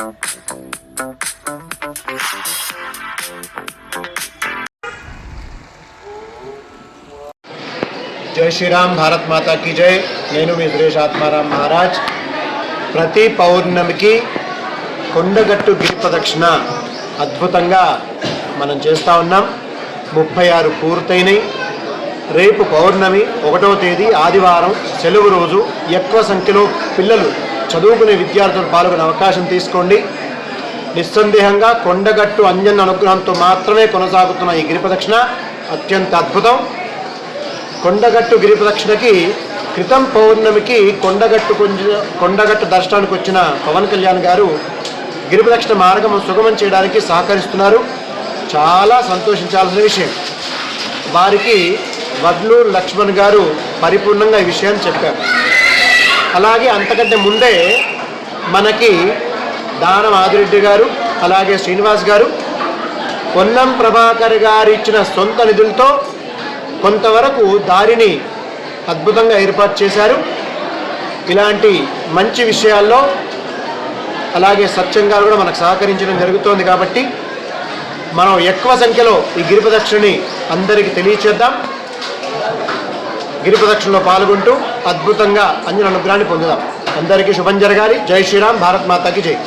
జై శ్రీరామ్ భారత్ మాతా కి జై. నేను మీ సురేష్ ఆత్మారాం మహారాజ్. ప్రతి పౌర్ణమికి కొండగట్టు గిరి ప్రదక్షిణ అద్భుతంగా మనం చేస్తూ ఉన్నాం. ముప్పై ఆరు పూర్తయినాయి. రేపు పౌర్ణమి ఒకటవ తేదీ ఆదివారం సెలవు రోజు ఎక్కువ సంఖ్యలో పిల్లలు చదువుకునే విద్యార్థులు పాల్గొనే అవకాశం తీసుకోండి. నిస్సందేహంగా కొండగట్టు అంజన్ అనుగ్రహంతో మాత్రమే కొనసాగుతున్న ఈ గిరిపదక్షిణ అత్యంత అద్భుతం. కొండగట్టు గిరిపదక్షిణకి క్రితం పౌర్ణమికి కొండగట్టు కొంచెం కొండగట్టు దర్శనానికి వచ్చిన పవన్ కళ్యాణ్ గారు గిరిపదక్షిణ మార్గం సుగమం చేయడానికి సహకరిస్తున్నారు. చాలా సంతోషించాల్సిన విషయం. వారికి వడ్లూరు లక్ష్మణ్ గారు పరిపూర్ణంగా ఈ విషయాన్ని చెప్పారు. అలాగే అంతకంటే ముందే మనకి దానం ఆదిరెడ్డి గారు అలాగే శ్రీనివాస్ గారు పొన్నం ప్రభాకర్ గారు ఇచ్చిన సొంత నిధులతో కొంతవరకు దారిని అద్భుతంగా ఏర్పాటు చేశారు. ఇలాంటి మంచి విషయాల్లో అలాగే సత్యం గారు కూడా మనకు సహకరించడం జరుగుతోంది కాబట్టి మనం ఎక్కువ సంఖ్యలో ఈ గిరిపదక్షిణని అందరికీ తెలియచేద్దాం. గిరిపదక్షిణలో పాల్గొంటూ అద్భుతంగా అంజన అనుగ్రహాన్ని పొందుదాం. అందరికీ శుభం జరగాలి. జై శ్రీరామ్. భారత్ మాతాకి జై.